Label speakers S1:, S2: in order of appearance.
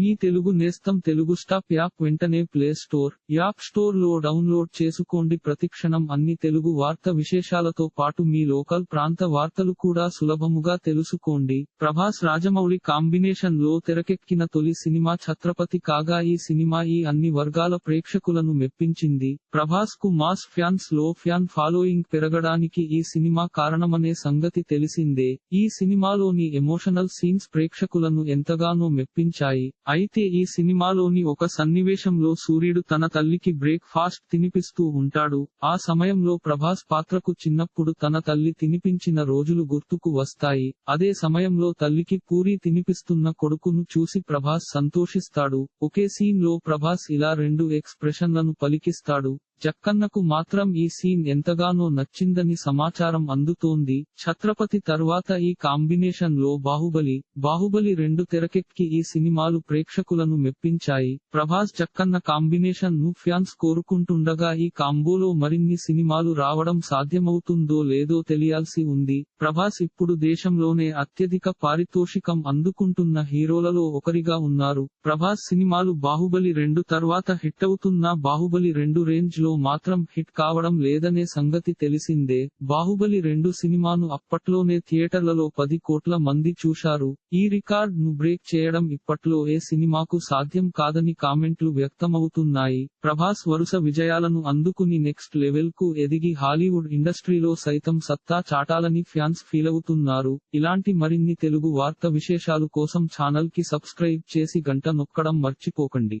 S1: మీ తెలుగు నేస్తం Telugu stop app వెంటనే play store app స్టోర్లో డౌన్లోడ్ చేసుకోండి. ప్రతిక్షణం అన్ని తెలుగు వార్త విశేషాలతో పాటు మీ లోకల్ ప్రాంత వార్తలు కూడా సులభముగా తెలుసుకోండి. ప్రభాస్ రాజమౌళి కాంబినేషన్లో తెరకెక్కిన తొలి సినిమా ఛత్రపతి కాగా ఈ సినిమా ఈ అన్ని వర్గాల ప్రేక్షకులను మెప్పించింది. ప్రభాస్కు మాస్ ఫ్యాన్స్లో ఫ్యాన్ ఫాలోయింగ్ పెరగడానికి ఈ సినిమా కారణమనే సంగతి తెలిసిందే. ఈ సినిమాలోని ఎమోషనల్ సీన్స్ ప్రేక్షకులను ఎంతగానో మెప్పించాయి. అయితే ఈ సినిమాలోని ఒక సన్నివేశంలో సూర్యుడు తన తల్లికి బ్రేక్ ఫాస్ట్ తినిపిస్తూ ఉంటాడు. ఆ సమయంలో ప్రభాస్ పాత్రకు చిన్నప్పుడు తన తల్లి తినిపించిన రోజులు గుర్తుకు వస్తాయి. అదే సమయంలో తల్లికి పూరి తినిపిస్తున్న కొడుకును చూసి ప్రభాస్ సంతోషిస్తాడు. ఒకే సీన్లో ప్రభాస్ ఇలా రెండు ఎక్స్ప్రెషన్లను పలికిస్తాడు. జక్కన్నకు మాత్రం ఈ సీన్ ఎంతగానో నచ్చిందని సమాచారం అందుతోంది. ఛత్రపతి తర్వాత ఈ కాంబినేషన్లో బాహుబలి బాహుబలి రెండు తెరకెక్కి ఈ సినిమాలు ప్రేక్షకులను మెప్పించాయి. ప్రభాస్ జక్కన్న కాంబినేషన్ను ఫ్యాన్స్ కోరుకుంటుండగా ఈ కాంబోలో మరిన్ని సినిమాలు రావడం సాధ్యమవుతుందో లేదో తెలియాల్సి ఉంది. ప్రభాస్ ఇప్పుడు దేశంలోనే అత్యధిక పారితోషికం అందుకుంటున్న హీరోలలో ఒకరిగా ఉన్నారు. ప్రభాస్ సినిమాలు బాహుబలి రెండు తర్వాత హిట్ అవుతున్నా బాహుబలి రెండు రేంజ్లో మాత్రం హిట్ కావడం లేదనే సంగతి తెలిసిందే. బాహుబలి రెండు సినిమాను అప్పట్లోనే థియేటర్లలో పది కోట్ల మంది చూశారు. ఈ రికార్డ్ను బ్రేక్ చేయడం ఇప్పట్లో ఏ సినిమాకు సాధ్యం కాదని కామెంట్లు వ్యక్తమవుతున్నాయి. ప్రభాస్ వరుస విజయాలను అందుకుని నెక్స్ట్ లెవెల్కు ఎదిగి హాలీవుడ్ ఇండస్ట్రీలో సైతం సత్తా చాటాలని ఫ్యాన్స్ ఫీలవుతున్నారు. ఇలాంటి మరిన్ని తెలుగు వార్త విశేషాలు కోసం ఛానల్కి సబ్స్క్రైబ్ చేసి గంట నొక్కడం మర్చిపోకండి.